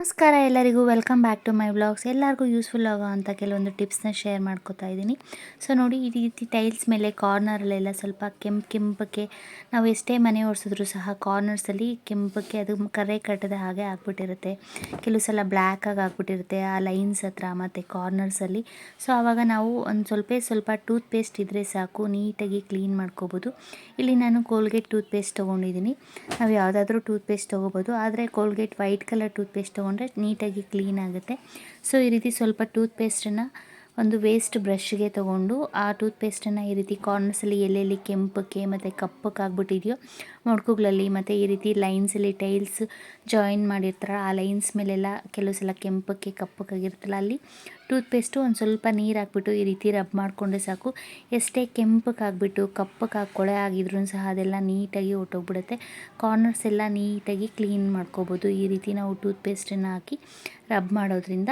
ನಮಸ್ಕಾರ ಎಲ್ಲರಿಗೂ welcome back to my blogs ಎಲ್ಲರಿಗೂ ಯೂಸ್ಫುಲ್ ಆಗೋ ಅಂತ ಕೆಲವೊಂದು ಟಿಪ್ಸ್ನ ಶೇರ್ ಮಾಡ್ಕೋತಾ ಇದ್ದೀನಿ. ಸೊ ನೋಡಿ, ಈ ರೀತಿ ಟೈಲ್ಸ್ ಮೇಲೆ ಕಾರ್ನರಲ್ಲೆಲ್ಲ ಸ್ವಲ್ಪ ಕೆಂಪು ಕೆಂಪಕ್ಕೆ ನಾವು ಎಷ್ಟೇ ಮನೆ ಓಡಿಸಿದ್ರು ಸಹ ಕಾರ್ನರ್ಸಲ್ಲಿ ಕೆಂಪಕ್ಕೆ ಅದು ಕರೆ ಕಟ್ಟದ ಹಾಗೆ ಆಗ್ಬಿಟ್ಟಿರುತ್ತೆ. ಕೆಲವು ಸಲ ಬ್ಲ್ಯಾಕಾಗಿ ಆಗ್ಬಿಟ್ಟಿರುತ್ತೆ ಆ ಲೈನ್ಸ್ ಹತ್ರ ಮತ್ತು ಕಾರ್ನರ್ಸಲ್ಲಿ ಸೊ ಆವಾಗ ನಾವು ಒಂದು ಸ್ವಲ್ಪ ಸ್ವಲ್ಪ ಟೂತ್ ಪೇಸ್ಟ್ ಇದ್ದರೆ ಸಾಕು, ನೀಟಾಗಿ ಕ್ಲೀನ್ ಮಾಡ್ಕೋಬೋದು. ಇಲ್ಲಿ ನಾನು ಕೋಲ್ಗೇಟ್ ಟೂತ್ ಪೇಸ್ಟ್ ತೊಗೊಂಡಿದ್ದೀನಿ. ನಾವು ಯಾವುದಾದ್ರೂ ಟೂತ್ ಪೇಸ್ಟ್ ತೊಗೋಬೋದು. ಆದರೆ Colgate white colour tooth paste ತೊಗೊಂಡ್ರೆ ನೀಟಾಗಿ ಕ್ಲೀನ್ ಆಗುತ್ತೆ. ಸೊ ಈ ರೀತಿ ಸ್ವಲ್ಪ ಟೂತ್ ಪೇಸ್ಟನ್ನು ಒಂದು ವೇಸ್ಟ್ ಬ್ರಷ್ಗೆ ತೊಗೊಂಡು ಆ ಟೂತ್ ಪೇಸ್ಟನ್ನು ಈ ರೀತಿ ಕಾರ್ನರ್ಸಲ್ಲಿ ಎಲ್ಲೆಲ್ಲಿ ಕೆಂಪಕ್ಕೆ ಮತ್ತು ಕಪ್ಪಕ್ಕೆ ಆಗ್ಬಿಟ್ಟಿದೆಯೋ ಮೊಡ್ಕುಗಳಲ್ಲಿ ಮತ್ತು ಈ ರೀತಿ ಲೈನ್ಸಲ್ಲಿ ಟೈಲ್ಸ್ ಜಾಯಿನ್ ಮಾಡಿರ್ತಾರೆ. ಆ ಲೈನ್ಸ್ ಮೇಲೆಲ್ಲ ಕೆಲವು ಸಲ ಕೆಂಪಕ್ಕೆ ಕಪ್ಪಕ್ಕಾಗಿರ್ತಲ್ಲ ಅಲ್ಲಿ ಟೂತ್ ಪೇಸ್ಟು ಒಂದು ಸ್ವಲ್ಪ ನೀರು ಹಾಕ್ಬಿಟ್ಟು ಈ ರೀತಿ ರಬ್ ಮಾಡಿಕೊಂಡ್ರೆ ಸಾಕು. ಎಷ್ಟೇ ಕೆಂಪಕ್ಕಾಗ್ಬಿಟ್ಟು ಕಪ್ಪಕ್ಕಾಗಿ ಕೊಳೆ ಆಗಿದ್ರೂ ಸಹ ಅದೆಲ್ಲ ನೀಟಾಗಿ ಹೊಟ್ಟೋಗ್ಬಿಡುತ್ತೆ ಕಾರ್ನರ್ಸ್ ಎಲ್ಲ ನೀಟಾಗಿ ಕ್ಲೀನ್ ಮಾಡ್ಕೋಬೋದು. ಈ ರೀತಿ ನಾವು ಟೂತ್ ಪೇಸ್ಟನ್ನು ಹಾಕಿ ರಬ್ ಮಾಡೋದ್ರಿಂದ.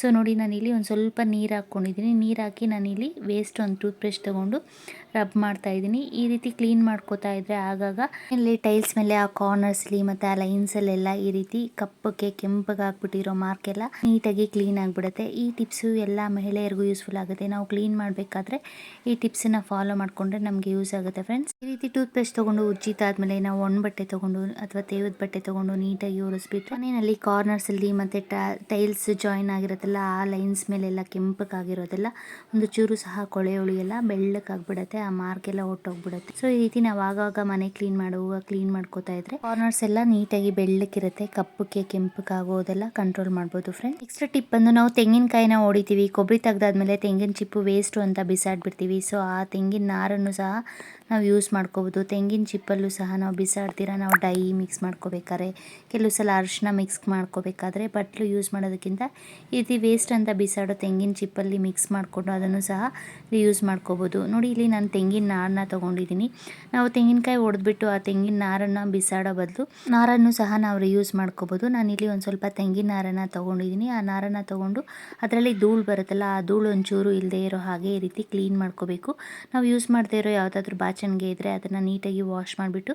ಸೊ ನೋಡಿ, ನಾನಿಲ್ಲಿ ಒಂದು ಸ್ವಲ್ಪ ನೀರು ಹಾಕ್ಕೊಂಡಿದ್ದೀನಿ. ನೀರು ಹಾಕಿ ನಾನಿಲ್ಲಿ ವೇಸ್ಟ್ ಒಂದು ಟೂತ್ ಪೇಸ್ಟ್ ತೊಗೊಂಡು ರಬ್ ಮಾಡ್ತಾ ಇದ್ದೀನಿ. ಈ ರೀತಿ ಕ್ಲೀನ್ ಮಾಡ್ಕೋತಾ ಇದ್ದರೆ ಆಗಾಗ ಇಲ್ಲಿ ಟೈಲ್ಸ್ ಮೇಲೆ ಆ ಕಾರ್ನರ್ಸ್ಲಿ ಮತ್ತೆ ಆ ಲೈನ್ಸಲ್ಲೆಲ್ಲ ಈ ರೀತಿ ಕಪ್ಪಕ್ಕೆ ಕೆಂಪಗೆ ಹಾಕ್ಬಿಟ್ಟಿರೋ ಮಾರ್ಕ್ ಎಲ್ಲ ನೀಟಾಗಿ ಕ್ಲೀನ್ ಆಗಿಬಿಡುತ್ತೆ. ಈ ಟಿಪ್ಸ್ ಎಲ್ಲ ಮಹಿಳೆಯರಿಗೂ ಯೂಸ್ಫುಲ್ ಆಗುತ್ತೆ. ನಾವು ಕ್ಲೀನ್ ಮಾಡಬೇಕಾದ್ರೆ ಈ ಟಿಪ್ಸನ್ನು ಫಾಲೋ ಮಾಡಿಕೊಂಡ್ರೆ ನಮಗೆ ಯೂಸ್ ಆಗುತ್ತೆ ಫ್ರೆಂಡ್ಸ್ ಈ ರೀತಿ ಟೂತ್ ಪೇಸ್ಟ್ ತೊಗೊಂಡು ಉಜ್ಜಿತಾದ್ಮೇಲೆ ನಾವು ಒಣ ಬಟ್ಟೆ ತೊಗೊಂಡು ಅಥವಾ ತೇವದ ಬಟ್ಟೆ ತಗೊಂಡು ನೀಟಾಗಿ ಒರೆಸ್ಬಿಟ್ಟು ಮನೆಯಲ್ಲಿ ಕಾರ್ನರ್ಸಲ್ಲಿ ಮತ್ತು ಟೈಲ್ಸ್ ಜಾಯಿನ್ ಆಗಿರುತ್ತಲ್ಲ, ಆ ಲೈನ್ಸ್ ಮೇಲೆಲ್ಲ ಕೆಂಪಕ್ಕಾಗಿರೋದೆಲ್ಲ ಒಂದು ಚೂರು ಸಹ ಕೊಳೆ ಉಳಿಯಲ್ಲ ಬೆಳ್ಳಕ್ಕಾಗ್ಬಿಡತ್ತೆ ಆ ಮಾರ್ಕ್ ಎಲ್ಲ ಒಟ್ಟೋಗ್ಬಿಡುತ್ತೆ. ಸೊ ಈ ರೀತಿ ನಾವು ಆಗಾಗ ಮನೆ ಕ್ಲೀನ್ ಮಾಡುವಾಗ ಕ್ಲೀನ್ ಮಾಡ್ಕೋತಾ ಇದ್ರೆ ಕಾರ್ನರ್ಸ್ ಎಲ್ಲ ನೀಟಾಗಿ ಬೆಳ್ಳಕ್ಕಿರುತ್ತೆ ಕಪ್ಪಕ್ಕೆ ಕೆಂಪಕ್ಕಾಗೋದೆಲ್ಲ ಕಂಟ್ರೋಲ್ ಮಾಡ್ಬೋದು ಫ್ರೆಂಡ್ ನೆಕ್ಸ್ಟ್ ಟಿಪ್ ಬಂದು ನಾವು ತೆಂಗಿನಕಾಯಿನ ಹೊಡಿತೀವಿ ಕೊಬ್ಬರಿ ತೆಗ್ದಾದ್ಮೇಲೆ ತೆಂಗಿನ ಚಿಪ್ಪು ವೇಸ್ಟು ಅಂತ ಬಿಸಾಡ್ಬಿಡ್ತೀವಿ. ಸೊ ಆ ತೆಂಗಿನ ನಾರನ್ನು ಸಹ ನಾವು ಯೂಸ್ ಮಾಡ್ಕೋಬೋದು. ತೆಂಗಿನ ಚಿಪ್ಪಲ್ಲೂ ಸಹ ನಾವು ಬಿಸಾಡ್ತೀರ? ನಾವು ಡೈ ಮಿಕ್ಸ್ ಮಾಡ್ಕೋಬೇಕಾದ್ರೆ, ಕೆಲವು ಸಲ ಅರಿಶಿನ ಮಿಕ್ಸ್ ಮಾಡ್ಕೋಬೇಕಾದ್ರೆ ಬಟ್ಲು ಯೂಸ್ ಮಾಡೋದಕ್ಕಿಂತ ಇದು ವೇಸ್ಟ್ ಅಂತ ಬಿಸಾಡೋ ತೆಂಗಿನ ಚಿಪ್ಪಲ್ಲಿ ಮಿಕ್ಸ್ ಮಾಡಿಕೊಂಡು ಅದನ್ನು ಸಹ ಯೂಸ್ ಮಾಡ್ಕೋಬೋದು. ನೋಡಿ, ಇಲ್ಲಿ ನಾನು ತೆಂಗಿನ ನಾರನ್ನ ತೊಗೊಂಡಿದ್ದೀನಿ. ನಾವು ತೆಂಗಿನಕಾಯಿ ಹೊಡೆದ್ಬಿಟ್ಟು ಆ ತೆಂಗಿನ ನಾರನ್ನು ಬಿಸಾಡೋ ಬದಲು ನಾರನ್ನು ಸಹ ನಾವು ರಿಯೂಸ್ ಮಾಡ್ಕೋಬೋದು. ನಾನಿಲ್ಲಿ ಒಂದು ಸ್ವಲ್ಪ ತೆಂಗಿನ ನಾರನ್ನು ತೊಗೊಂಡಿದ್ದೀನಿ ಆ ನಾರನ್ನು ತೊಗೊಂಡು ಅದರಲ್ಲಿ ಧೂಳು ಬರುತ್ತಲ್ಲ, ಆ ಧೂಳು ಒಂಚೂರು ಇಲ್ಲದೆ ಇರೋ ಹಾಗೆ ಈ ರೀತಿ ಕ್ಲೀನ್ ಮಾಡ್ಕೋಬೇಕು. ನಾವು ಯೂಸ್ ಮಾಡದೇ ಇರೋ ಯಾವುದಾದ್ರೂ ಬಾಚಣಿಗೆ ಇದ್ದರೆ ಅದನ್ನು ನೀಟಾಗಿ ವಾಶ್ ಮಾಡಿಬಿಟ್ಟು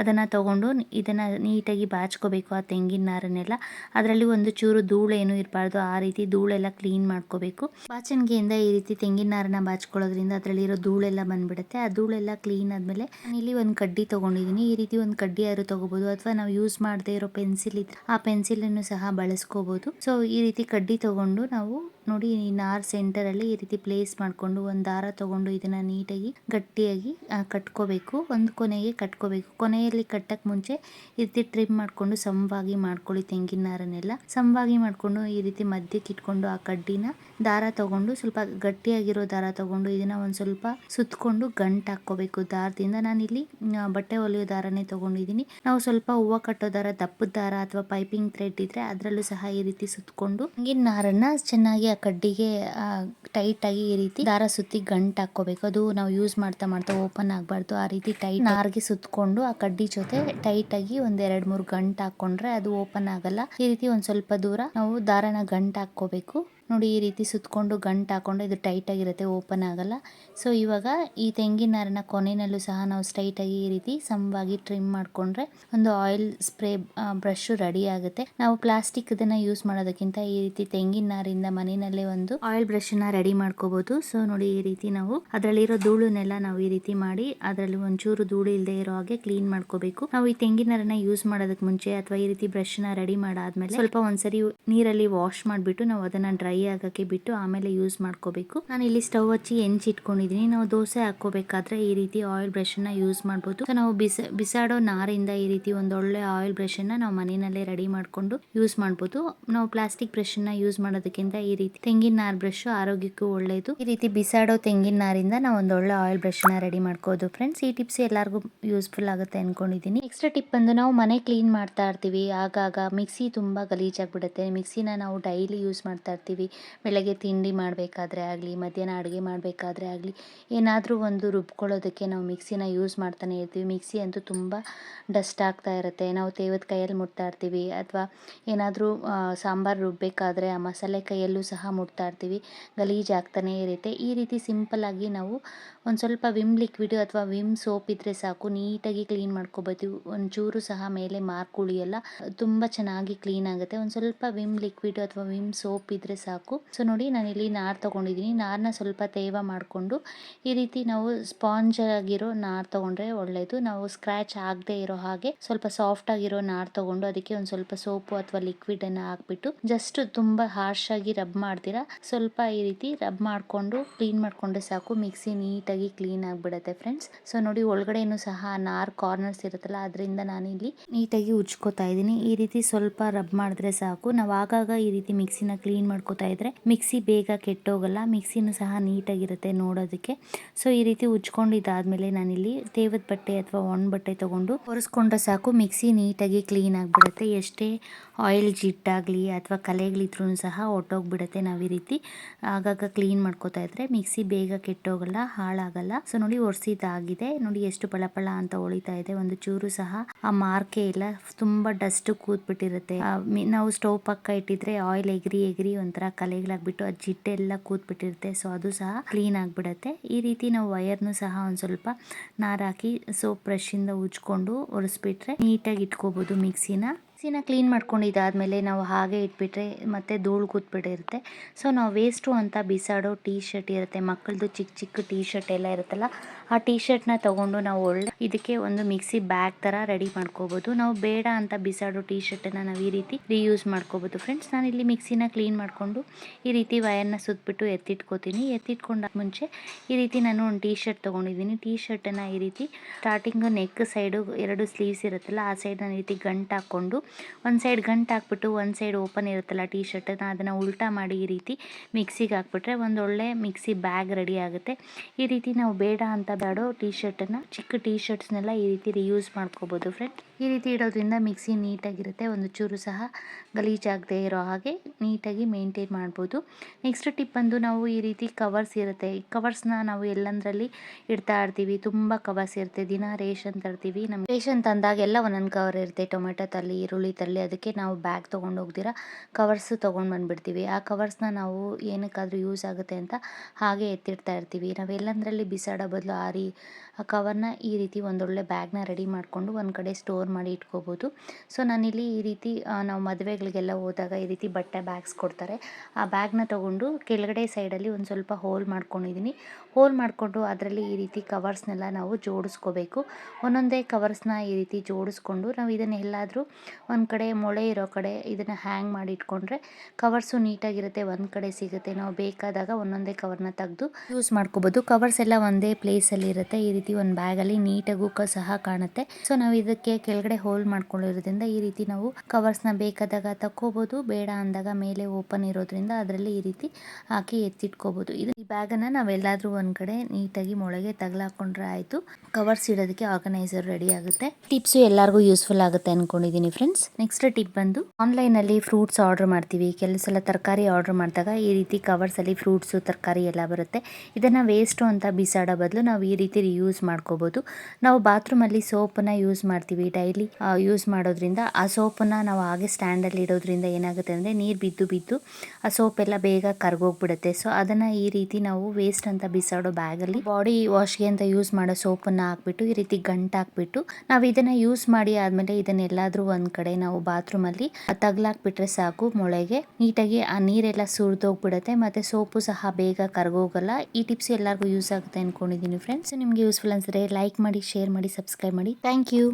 ಅದನ್ನು ತೊಗೊಂಡು ಇದನ್ನು ನೀಟಾಗಿ ಬಾಚ್ಕೋಬೇಕು ಆ ತೆಂಗಿನ ನಾರನ್ನೆಲ್ಲ. ಅದರಲ್ಲಿ ಒಂದು ಚೂರು ಧೂಳೇನು ಇರಬಾರ್ದು. ಆ ರೀತಿ ಧೂಳೆಲ್ಲ ಕ್ಲೀನ್ ಮಾಡ್ಕೋಬೇಕು. ಬಾಚಣಿಗೆಯಿಂದ ಈ ರೀತಿ ತೆಂಗಿನ ನಾರನ್ನ ಬಾಚ್ಕೊಳ್ಳೋದ್ರಿಂದ ಅದರಲ್ಲಿರೋ ಧೂಳೆಲ್ಲ ಬಂದ್ಬಿಡುತ್ತೆ. ಆ ಧೂಳೆಲ್ಲ ಕ್ಲೀನ್ ಆದಮೇಲೆ ಇಲ್ಲಿ ಒಂದು ಕಡ್ಡಿ ತೊಗೊಂಡಿದ್ದೀನಿ ಈ ರೀತಿ ಒಂದು ಕಡ್ಡಿ ಯಾರು ತಗೋಬಹುದು ಅಥವಾ ನಾವು ಯೂಸ್ ಮಾಡದೇ ಇರೋ ಪೆನ್ಸಿಲ್ ಇದ್ರೆ ಆ ಪೆನ್ಸಿಲನ್ನು ಸಹ ಬಳಸ್ಕೋಬಹುದು ಸೊ ಈ ರೀತಿ ಕಡ್ಡಿ ತಗೊಂಡು ನಾವು ನೋಡಿ, ಈ ನಾರ್ ಸೆಂಟರಲ್ಲಿ ಈ ರೀತಿ ಪ್ಲೇಸ್ ಮಾಡಿಕೊಂಡು ಒಂದು ದಾರ ತಗೊಂಡು ಇದನ್ನ ನೀಟಾಗಿ, ಗಟ್ಟಿಯಾಗಿ ಕಟ್ಕೋಬೇಕು. ಒಂದು ಕೊನೆಗೆ ಕಟ್ಕೋಬೇಕು. ಕೊನೆಯಲ್ಲಿ ಕಟ್ಟಕ್ಕೆ ಮುಂಚೆ ಈ ರೀತಿ ಟ್ರಿಮ್ ಮಾಡಿಕೊಂಡು ಸಂವಾಗಿ ಮಾಡ್ಕೊಳ್ಳಿ ತೆಂಗಿನ ನಾರನ್ನೆಲ್ಲ. ಸಂವಾಗಿ ಮಾಡಿಕೊಂಡು ಈ ರೀತಿ ಮಧ್ಯಕ್ಕೆ ಇಟ್ಕೊಂಡು ಆ ಕಡ್ಡಿನ ದಾರ ತಗೊಂಡು ಸ್ವಲ್ಪ ಗಟ್ಟಿಯಾಗಿರೋ ದಾರ ತಗೊಂಡು ಇದನ್ನ ಒಂದು ಸ್ವಲ್ಪ ಸುತ್ತಕೊಂಡು ಗಂಟು ಹಾಕ್ಕೋಬೇಕು. ದಾರದಿಂದ ನಾನಿಲ್ಲಿ ಬಟ್ಟೆ ಹೊಲಿಯೋ ದಾರನೇ ತಗೊಂಡಿದ್ದೀನಿ. ನಾವು ಸ್ವಲ್ಪ ಹೂವು ಕಟ್ಟೋ ದಾರ, ದಪ್ಪದ ದಾರ ಅಥವಾ ಪೈಪಿಂಗ್ ಥ್ರೆಡ್ ಇದ್ರೆ ಅದರಲ್ಲೂ ಸಹ ಈ ರೀತಿ ಸುತ್ತಕೊಂಡು ತೆಂಗಿನ ನಾರನ್ನ ಚೆನ್ನಾಗಿ ಕಡ್ಡಿಗೆ ಟೈಟ್ ಆಗಿ ಈ ರೀತಿ ದಾರ ಸುತ್ತಿ ಗಂಟು ಹಾಕೋಬೇಕು ಅದು ನಾವು ಯೂಸ್ ಮಾಡ್ತಾ ಮಾಡ್ತಾ ಓಪನ್ ಆಗಬಾರ್ದು. ಆ ರೀತಿ ಟೈಟ್ ನಾರ್ಗೆ ಸುತ್ತಕೊಂಡು ಆ ಕಡ್ಡಿ ಜೊತೆ ಟೈಟ್ ಆಗಿ ಒಂದ್ ಎರಡ್ ಮೂರು ಗಂಟು ಹಾಕೊಂಡ್ರೆ ಅದು ಓಪನ್ ಆಗಲ್ಲ. ಈ ರೀತಿ ಒಂದ್ ಸ್ವಲ್ಪ ದೂರ ನಾವು ದಾರನ ಗಂಟು ಹಾಕ್ಕೋಬೇಕು. ನೋಡಿ ಈ ರೀತಿ ಸುತ್ತಕೊಂಡು ಗಂಟು ಹಾಕೊಂಡು ಇದು ಟೈಟ್ ಆಗಿರುತ್ತೆ ಓಪನ್ ಆಗಲ್ಲ. ಸೊ ಇವಾಗ ಈ ತೆಂಗಿನ ನಾರನ್ನ ಕೊನೆಯಲ್ಲೂ ಸಹ ನಾವು ಸ್ಟ್ರೈಟಾಗಿ ಈ ರೀತಿ ಸಮವಾಗಿ ಟ್ರಿಮ್ ಮಾಡಿಕೊಂಡ್ರೆ ಒಂದು ಆಯಿಲ್ ಸ್ಪ್ರೇ ಬ್ರಷ್ ರೆಡಿ ಆಗುತ್ತೆ. ನಾವು ಪ್ಲಾಸ್ಟಿಕ್ ಇದನ್ನು ಯೂಸ್ ಮಾಡೋದಕ್ಕಿಂತ ಈ ರೀತಿ ತೆಂಗಿನ ನಾರಿಂದ ಮನೆಯಲ್ಲೇ ಒಂದು ಆಯಿಲ್ ಬ್ರಷ್ನ ರೆಡಿ ಮಾಡ್ಕೋಬಹುದು ಸೊ ನೋಡಿ ಈ ರೀತಿ ನಾವು ಅದರಲ್ಲಿರೋ ಧೂಳನ್ನೆಲ್ಲ ನಾವು ಈ ರೀತಿ ಮಾಡಿ ಅದರಲ್ಲಿ ಒಂಚೂರು ಧೂಳು ಇಲ್ಲದೆ ಇರೋ ಹಾಗೆ ಕ್ಲೀನ್ ಮಾಡ್ಕೋಬೇಕು. ನಾವು ಈ ತೆಂಗಿನ ನಾರನ್ನ ಯೂಸ್ ಮಾಡೋದಕ್ಕೆ ಮುಂಚೆ ಅಥವಾ ಈ ರೀತಿ ಬ್ರಷ್ನ ರೆಡಿ ಮಾಡಾದ್ಮೇಲೆ ಸ್ವಲ್ಪ ಒಂದ್ಸರಿ ನೀರಲ್ಲಿ ವಾಶ್ ಮಾಡಿಬಿಟ್ಟು ನಾವು ಅದನ್ನ ಡ್ರೈ ಆಗಕ್ಕೆ ಬಿಟ್ಟು ಆಮೇಲೆ ಯೂಸ್ ಮಾಡ್ಕೋಬೇಕು. ನಾನು ಇಲ್ಲಿ ಸ್ಟವ್ ಹಚ್ಚಿ ಹೆಂಚಿ ಇಟ್ಕೊಂಡಿದ್ದೀನಿ ನಾವು ದೋಸೆ ಹಾಕೋಬೇಕಾದ್ರೆ ಈ ರೀತಿ ಆಯಿಲ್ ಬ್ರಷ್ನ ಯೂಸ್ ಮಾಡಬಹುದು ಸೊ ನಾವು ಬಿಸ, ಬಿಸಾಡೋ ನಾರಿಂದ ಈ ರೀತಿ ಒಂದು ಒಳ್ಳೆ ಆಯಿಲ್ ಬ್ರಷ್ನ ನಾವು ಮನೆಯಲ್ಲೇ ರೆಡಿ ಮಾಡ್ಕೊಂಡು ಯೂಸ್ ಮಾಡಬಹುದು ನಾವು ಪ್ಲಾಸ್ಟಿಕ್ ಬ್ರಷ್ನ ಯೂಸ್ ಮಾಡೋದಕ್ಕಿಂತ ಈ ರೀತಿ ತೆಂಗಿನ ನಾರ್ ಬ್ರಷ್ ಆರೋಗ್ಯಕ್ಕೂ ಒಳ್ಳೆಯದು ಈ ರೀತಿ ಬಿಸಾಡೋ ತೆಂಗಿನ ನಾರಿಂದ ನಾವು ಒಂದು ಒಳ್ಳೆ ಆಯಿಲ್ ಬ್ರಷ್ನ ರೆಡಿ ಮಾಡ್ಕೋದು. ಫ್ರೆಂಡ್ಸ್ ಈ ಟಿಪ್ಸ್ ಎಲ್ಲರಿಗೂ ಯೂಸ್ಫುಲ್ ಆಗುತ್ತೆ ಅನ್ಕೊಂಡಿದ್ದೀನಿ ನೆಕ್ಸ್ಟ್ ಟಿಪ್ ಬಂದು ನಾವು ಮನೆ ಕ್ಲೀನ್ ಮಾಡ್ತಾ ಇರ್ತೀವಿ. ಆಗಾಗ ಮಿಕ್ಸಿ ತುಂಬಾ ಗಲೀಜಾಗಿಬಿಡುತ್ತೆ. ಮಿಕ್ಸಿನ ನಾವು ಡೈಲಿ ಯೂಸ್ ಮಾಡ್ತಾ ಇರ್ತೀವಿ. ಬೆಳಗ್ಗೆ ತಿಂಡಿ ಮಾಡಬೇಕಾದ್ರೆ ಆಗಲಿ, ಮಧ್ಯಾಹ್ನ ಅಡುಗೆ ಮಾಡಬೇಕಾದ್ರೆ ಆಗಲಿ, ಏನಾದರೂ ಒಂದು ರುಬ್ಕೊಳ್ಳೋದಕ್ಕೆ ನಾವು ಮಿಕ್ಸಿನ ಯೂಸ್ ಮಾಡ್ತಾನೆ ಇರ್ತೀವಿ. ಮಿಕ್ಸಿ ಅಂತೂ ತುಂಬ ಡಸ್ಟ್ ಆಗ್ತಾ ಇರುತ್ತೆ. ನಾವು ತೇವದ ಕೈಯಲ್ಲಿ ಮುಟ್ತಾ ಇರ್ತೀವಿ ಅಥವಾ ಏನಾದರೂ ಸಾಂಬಾರು ರುಬ್ಬಬೇಕಾದ್ರೆ ಆ ಮಸಾಲೆ ಕೈಯಲ್ಲೂ ಸಹ ಮುಟ್ತಾ ಇರ್ತೀವಿ ಗಲೀಜು ಆಗ್ತಾನೇ ಇರುತ್ತೆ. ಈ ರೀತಿ ಸಿಂಪಲ್ಲಾಗಿ ನಾವು ಒಂದು ಸ್ವಲ್ಪ ವಿಮ್ ಲಿಕ್ವಿಡ್ ಅಥವಾ ವಿಮ್ ಸೋಪ್ ಇದ್ದರೆ ಸಾಕು. ನೀಟಾಗಿ ಕ್ಲೀನ್ ಮಾಡ್ಕೊಬೋದು ಒಂಚೂರು ಸಹ ಮೇಲೆ ಮಾರ್ಕ್ ಉಳಿಯಲ್ಲ. ತುಂಬ ಚೆನ್ನಾಗಿ ಕ್ಲೀನ್ ಆಗುತ್ತೆ. ಒಂದು ಸ್ವಲ್ಪ ವಿಮ್ ಲಿಕ್ವಿಡ್ ಅಥವಾ ವಿಮ್ ಸೋಪ್ ಇದ್ದರೆ ಸಾಕು. ಸೊ ನೋಡಿ ನಾನಿಲ್ಲಿ ನಾರು ತೊಗೊಂಡಿದ್ದೀನಿ. ನಾರನ್ನ ಸ್ವಲ್ಪ ತೇವ ಮಾಡಿಕೊಂಡು ಈ ರೀತಿ ನಾವು ಸ್ಪಾಂಜ್ ಆಗಿರೋ ನಾರ್ ತೊಗೊಂಡ್ರೆ ಒಳ್ಳೆಯದು ನಾವು ಸ್ಕ್ರ್ಯಾಚ್ ಆಗದೆ ಇರೋ ಹಾಗೆ ಸ್ವಲ್ಪ ಸಾಫ್ಟ್ ಆಗಿರೋ ನಾರ್ ತೊಗೊಂಡು ಅದಕ್ಕೆ ಒಂದು ಸ್ವಲ್ಪ ಸೋಪು ಅಥವಾ ಲಿಕ್ವಿಡ್ ಅನ್ನು ಹಾಕ್ಬಿಟ್ಟು ಜಸ್ಟ್ ತುಂಬ ಹಾರ್ಶ್ ಆಗಿ ರಬ್ ಮಾಡ್ತೀರಾ? ಸ್ವಲ್ಪ ಈ ರೀತಿ ರಬ್ ಮಾಡಿಕೊಂಡು ಕ್ಲೀನ್ ಮಾಡಿಕೊಂಡ್ರೆ ಸಾಕು. ಮಿಕ್ಸಿ ನೀಟಾಗಿ ಕ್ಲೀನ್ ಆಗಿಬಿಡುತ್ತೆ ಫ್ರೆಂಡ್ಸ್ ಸೊ ನೋಡಿ ಒಳಗಡೆನೂ ಸಹ ನಾರ್ ಕಾರ್ನರ್ಸ್ ಇರುತ್ತಲ್ಲ, ಅದರಿಂದ ನಾನಿಲ್ಲಿ ನೀಟಾಗಿ ಉಜ್ಕೋತಾ ಇದ್ದೀನಿ. ಈ ರೀತಿ ಸ್ವಲ್ಪ ರಬ್ ಮಾಡಿದ್ರೆ ಸಾಕು. ನಾವು ಆಗಾಗ ಈ ರೀತಿ ಮಿಕ್ಸಿನ ಕ್ಲೀನ್ ಮಾಡ್ಕೋತಾ ಇದ್ರೆ ಮಿಕ್ಸಿ ಬೇಗ ಕೆಟ್ಟೋಗಲ್ಲ, ಮಿಕ್ಸಿನೂ ಸಹ ನೀಟಾಗಿರುತ್ತೆ ನೋಡೋದಕ್ಕೆ. ಸೊ ಈ ರೀತಿ ಉಜ್ಕೊಂಡಿದ್ದಾದ್ಮೇಲೆ ನಾನಿಲ್ಲಿ ತೇವದ ಬಟ್ಟೆ ಅಥವಾ ಒಣ ಬಟ್ಟೆ ತಗೊಂಡು ಒರೆಸ್ಕೊಂಡ್ರೆ ಸಾಕು. ಮಿಕ್ಸಿ ನೀಟಾಗಿ ಕ್ಲೀನ್ ಆಗಿಬಿಡುತ್ತೆ. ಎಷ್ಟೇ ಆಯಿಲ್ ಜಿಟ್ಟಾಗಲಿ ಅಥವಾ ಕಲೆಗಳಿದ್ರೂ ಸಹ ಒಟ್ಟೋಗ್ಬಿಡುತ್ತೆ ನಾವು ಈ ರೀತಿ. ಆಗಾಗ ಕ್ಲೀನ್ ಮಾಡ್ಕೋತಾ ಇದ್ರೆ ಮಿಕ್ಸಿ ಬೇಗ ಕೆಟ್ಟೋಗಲ್ಲ, ಹಾಳಾಗಲ್ಲ. ಸೊ ನೋಡಿ ಒರೆಸಿದಾಗಿದೆ ನೋಡಿ ಎಷ್ಟು ಪಳ ಪಳ ಅಂತ ಹೊಳಿತಾ ಇದೆ. ಒಂದು ಚೂರು ಸಹ ಆ ಮಾರ್ಕೆ ಇಲ್ಲ. ತುಂಬಾ ಡಸ್ಟ್ ಕೂತ್ಬಿಟ್ಟಿರುತ್ತೆ. ನಾವು ಸ್ಟವ್ ಪಕ್ಕ ಇಟ್ಟಿದ್ರೆ ಆಯಿಲ್ ಎಗ್ರಿ ಎಗ್ರಿ ಒಂಥರ ಕಲೆಗಳಾಗ್ಬಿಟ್ಟು ಆ ಜಿಟ್ಟೆಲ್ಲ ಕೂತ್ಬಿಟ್ಟಿರುತ್ತೆ. ಸೊ ಅದು ಸಹ ಕ್ಲೀನ್ ಆಗಿಬಿಡುತ್ತೆ. ಈ ರೀತಿ ನಾವು ವಯರ್ನು ಸಹ ಒಂದು ಸ್ವಲ್ಪ ನಾರಾಕಿ ಸೋಪ್ ಬ್ರಷಿಂದ ಉಜ್ಕೊಂಡು ಒರೆಸ್ಬಿಟ್ರೆ ನೀಟಾಗಿ ಇಟ್ಕೋಬೋದು ಮಿಕ್ಸಿನ. ಮಿಕ್ಸಿನ ಕ್ಲೀನ್ ಮಾಡ್ಕೊಂಡಿದ್ದಾದಮೇಲೆ ನಾವು ಹಾಗೆ ಇಟ್ಬಿಟ್ರೆ ಮತ್ತೆ ಧೂಳು ಕೂತ್ಬಿಟ್ಟಿರುತ್ತೆ. ಸೊ ನಾವು ವೇಸ್ಟು ಅಂತ ಬಿಸಾಡೋ ಟೀ ಶರ್ಟ್ ಇರುತ್ತೆ. ಮಕ್ಕಳದು ಚಿಕ್ಕ ಚಿಕ್ಕ ಟೀ ಶರ್ಟ್ ಎಲ್ಲ ಇರುತ್ತಲ್ಲ, ಆ ಟೀ ಶರ್ಟ್ನ ತೊಗೊಂಡು ನಾವು ಒಳ್ಳೆ ಇದಕ್ಕೆ ಒಂದು ಮಿಕ್ಸಿ ಬ್ಯಾಗ್ ಥರ ರೆಡಿ ಮಾಡ್ಕೋಬೋದು. ನಾವು ಬೇಡ ಅಂತ ಬಿಸಾಡೋ ಟೀ ಶರ್ಟನ್ನು ನಾವು ಈ ರೀತಿ ರೀಯೂಸ್ ಮಾಡ್ಕೋಬೋದು. ಫ್ರೆಂಡ್ಸ್, ನಾನು ಇಲ್ಲಿ ಮಿಕ್ಸಿನ ಕ್ಲೀನ್ ಮಾಡಿಕೊಂಡು ಈ ರೀತಿ ವಯರ್ನ ಸುತ್ತಬಿಟ್ಟು ಎತ್ತಿಟ್ಕೋತೀನಿ. ಎತ್ತಿಟ್ಕೊಂಡ ಮುಂಚೆ ಈ ರೀತಿ ನಾನು ಒಂದು ಟೀ ಶರ್ಟ್ ತೊಗೊಂಡಿದ್ದೀನಿ. ಟೀ ಶರ್ಟನ್ನು ಈ ರೀತಿ ಸ್ಟಾರ್ಟಿಂಗು ನೆಕ್ ಸೈಡು ಎರಡು ಸ್ಲೀವ್ಸ್ ಇರುತ್ತಲ್ಲ, ಆ ಸೈಡ್ ನಾನು ಈ ರೀತಿ ಗಂಟು ಹಾಕ್ಕೊಂಡು ಒಂದು ಸೈಡ್ ಗಂಟು ಹಾಕ್ಬಿಟ್ಟು ಒಂದು ಸೈಡ್ ಓಪನ್ ಇರುತ್ತಲ್ಲ ಟೀ ಶರ್ಟನ್ನು ಅದನ್ನು ಉಲ್ಟಾ ಮಾಡಿ ಈ ರೀತಿ ಮಿಕ್ಸಿಗೆ ಹಾಕ್ಬಿಟ್ರೆ ಒಂದೊಳ್ಳೆ ಮಿಕ್ಸಿ ಬ್ಯಾಗ್ ರೆಡಿ ಆಗುತ್ತೆ. ಈ ರೀತಿ ನಾವು ಬೇಡ ಅಂತ ಬೇಡೋ ಟೀ ಶರ್ಟನ್ನು ಚಿಕ್ಕ ಟೀ ಶರ್ಟ್ಸ್ನೆಲ್ಲ ಈ ರೀತಿ ರಿಯೂಸ್ ಮಾಡ್ಕೋಬೋದು ಫ್ರೆಂಡ್ ಈ ರೀತಿ ಇಡೋದ್ರಿಂದ ಮಿಕ್ಸಿ ನೀಟಾಗಿರುತ್ತೆ, ಒಂದು ಚೂರು ಸಹ ಗಲೀಜಾಗದೆ ಇರೋ ಹಾಗೆ ನೀಟಾಗಿ ಮೇಂಟೈನ್ ಮಾಡ್ಬೋದು. ನೆಕ್ಸ್ಟ್ ಟಿಪ್ ಬಂದು ನಾವು ಈ ರೀತಿ ಕವರ್ಸ್ ಇರುತ್ತೆ. ಈ ಕವರ್ಸ್ನ ನಾವು ಎಲ್ಲಂದ್ರಲ್ಲಿ ಇಡ್ತಾ ಇರ್ತೀವಿ. ತುಂಬ ಕವರ್ಸ್ ಇರುತ್ತೆ. ದಿನ ರೇಷನ್ ತರ್ತೀವಿ. ನಮ್ಮ ರೇಷನ್ ತಂದಾಗ ಎಲ್ಲ ಒಂದೊಂದು ಕವರ್ ಇರುತ್ತೆ. ಟೊಮೆಟೊ ತಲ್ಲಿ ಈರುಳ್ಳಿ ತಲ್ಲಿ ಅದಕ್ಕೆ ನಾವು ಬ್ಯಾಗ್ ತೊಗೊಂಡು ಹೋಗ್ದಿರಾ ಕವರ್ಸು ತೊಗೊಂಡು ಬಂದುಬಿಡ್ತೀವಿ. ಆ ಕವರ್ಸ್ನ ನಾವು ಏನಕ್ಕಾದರೂ ಯೂಸ್ ಆಗುತ್ತೆ ಅಂತ ಹಾಗೆ ಎತ್ತಿಡ್ತಾ ಇರ್ತೀವಿ. ನಾವು ಎಲ್ಲಂದ್ರಲ್ಲಿ ಬಿಸಾಡೋ ಬದಲು ಆ ರೀ ಆ ಕವರ್ನ ಈ ರೀತಿ ಒಂದೊಳ್ಳೆ ಬ್ಯಾಗ್ನ ರೆಡಿ ಮಾಡಿಕೊಂಡು ಒಂದು ಕಡೆ ಸ್ಟೋರ್ ಮಾಡಿ ಇಟ್ಕೋಬೋದು. ಸೊ ನಾನಿಲ್ಲಿ ಈ ರೀತಿ ನಾವು ಮದುವೆಗಳಿಗೆಲ್ಲ ಹೋದಾಗ ಈ ರೀತಿ ಬಟ್ಟೆ ಬ್ಯಾಗ್ಸ್ ಕೊಡ್ತಾರೆ. ಆ ಬ್ಯಾಗ್ನ ತೊಗೊಂಡು ಕೆಳಗಡೆ ಸೈಡಲ್ಲಿ ಒಂದು ಸ್ವಲ್ಪ ಹೋಲ್ ಮಾಡ್ಕೊಂಡಿದ್ದೀನಿ ಹೋಲ್ ಮಾಡಿಕೊಂಡು ಅದರಲ್ಲಿ ಈ ರೀತಿ ಕವರ್ಸ್ನೆಲ್ಲ ನಾವು ಜೋಡಿಸ್ಕೋಬೇಕು. ಒಂದೊಂದೇ ಕವರ್ಸ್ನ ಈ ರೀತಿ ಜೋಡಿಸ್ಕೊಂಡು ನಾವು ಇದನ್ನೆಲ್ಲಾದರೂ ಒಂದು ಕಡೆ ಮೊಳೆ ಇರೋ ಕಡೆ ಇದನ್ನು ಹ್ಯಾಂಗ್ ಮಾಡಿ ಇಟ್ಕೊಂಡ್ರೆ ಕವರ್ಸು ನೀಟಾಗಿರುತ್ತೆ, ಒಂದು ಕಡೆ ಸಿಗುತ್ತೆ. ನಾವು ಬೇಕಾದಾಗ ಒಂದೊಂದೇ ಕವರ್ನ ತೆಗೆದು ಯೂಸ್ ಮಾಡ್ಕೋಬೋದು. ಕವರ್ಸ್ ಎಲ್ಲ ಒಂದೇ ಪ್ಲೇಸಲ್ಲಿ ಇರುತ್ತೆ. ಈ ರೀತಿ ಒಂದು ಬ್ಯಾಗಲ್ಲಿ ನೀಟಾಗೂ ಸಹ ಕಾಣುತ್ತೆ. ಸೊ ನಾವು ಇದಕ್ಕೆ ಕೆಳಗಡೆ ಹೋಲ್ ಮಾಡ್ಕೊಂಡಿರೋದ್ರಿಂದ ಈ ರೀತಿ ನಾವು ಕವರ್ಸ್ನ ಬೇಕಾದಾಗ ತಕ್ಕೋಬೋದು, ಬೇಡ ಅಂದಾಗ ಮೇಲೆ ಓಪನ್ ಇರೋದ್ರಿಂದ ಅದರಲ್ಲಿ ಈ ರೀತಿ ಹಾಕಿ ಎತ್ತಿಟ್ಕೋಬೋದು. ಇದು ಈ ಬ್ಯಾಗನ್ನು ನಾವೆಲ್ಲಾದರೂ ಒಂದು ಕಡೆ ನೀಟಾಗಿ ಮೊಳಗೆ ತಗಲಾಕೊಂಡ್ರೆ ಆಯಿತು. ಕವರ್ಸ್ ಇಡೋದಕ್ಕೆ ಆರ್ಗನೈಸರ್ ರೆಡಿ ಆಗುತ್ತೆ. ಟಿಪ್ಸು ಎಲ್ಲರಿಗೂ ಯೂಸ್ಫುಲ್ ಆಗುತ್ತೆ ಅನ್ಕೊಂಡಿದ್ದೀನಿ ಫ್ರೆಂಡ್ಸ್ ನೆಕ್ಸ್ಟ್ ಟಿಪ್ ಬಂದು ಆನ್ಲೈನಲ್ಲಿ ಫ್ರೂಟ್ಸ್ ಆರ್ಡರ್ ಮಾಡ್ತೀವಿ. ಕೆಲವು ಸಲ ತರಕಾರಿ ಆರ್ಡರ್ ಮಾಡಿದಾಗ ಈ ರೀತಿ ಕವರ್ಸಲ್ಲಿ ಫ್ರೂಟ್ಸು ತರಕಾರಿ ಎಲ್ಲ ಬರುತ್ತೆ. ಇದನ್ನು ವೇಸ್ಟು ಅಂತ ಬಿಸಾಡೋ ಬದಲು ನಾವು ಈ ರೀತಿ ಯೂಸ್ ಮಾಡ್ಕೋಬೋದು. ನಾವು ಬಾತ್ರೂಮಲ್ಲಿ ಸೋಪನ್ನು ಯೂಸ್ ಮಾಡ್ತೀವಿ ಡೈಲಿ ಯೂಸ್ ಮಾಡೋದ್ರಿಂದ ಆ ಸೋಪನ್ನು ನಾವು ಹಾಗೆ ಸ್ಟ್ಯಾಂಡಲ್ಲಿ ಇಡೋದ್ರಿಂದ ಏನಾಗುತ್ತೆ ಅಂದರೆ ನೀರು ಬಿದ್ದು ಬಿದ್ದು ಆ ಸೋಪ್ ಎಲ್ಲ ಬೇಗ ಕರ್ಗೋಗ್ಬಿಡುತ್ತೆ. ಸೊ ಅದನ್ನು ಈ ರೀತಿ ನಾವು ವೇಸ್ಟ್ ಅಂತ ಬಿಸಾಡೋ ಬ್ಯಾಗಲ್ಲಿ ಬಾಡಿ ವಾಶ್ಗೆ ಅಂತ ಯೂಸ್ ಮಾಡೋ ಸೋಪನ್ನು ಹಾಕ್ಬಿಟ್ಟು, ಈ ರೀತಿ ಗಂಟು ಹಾಕ್ಬಿಟ್ಟು ನಾವು ಇದನ್ನು ಯೂಸ್ ಮಾಡಿ ಆದಮೇಲೆ ಇದನ್ನೆಲ್ಲಾದರೂ ಒಂದು ಕಡೆ ನಾವು ಬಾತ್ರೂಮಲ್ಲಿ ತಗ್ಲಾಕ್ಬಿಟ್ರೆ ಸಾಕು ಮೊಳೆಗೆ. ನೀಟಾಗಿ ಆ ನೀರೆಲ್ಲ ಸುರಿದೋಗ್ಬಿಡುತ್ತೆ, ಮತ್ತು ಸೋಪು ಸಹ ಬೇಗ ಕರ್ಗೋಗಲ್ಲ. ಈ ಟಿಪ್ಸ್ ಎಲ್ಲರಿಗೂ ಯೂಸ್ ಆಗುತ್ತೆ ಅಂದ್ಕೊಂಡಿದ್ದೀನಿ ಫ್ರೆಂಡ್ಸ್ ನಿಮಗೆ ಯೂಸ್ಫುಲ್ ಅನ್ಸಿದ್ರೆ ಲೈಕ್ ಮಾಡಿ ಶೇರ್ ಮಾಡಿ ಸಬ್ಸ್ಕ್ರೈಬ್ ಮಾಡಿ. Thank you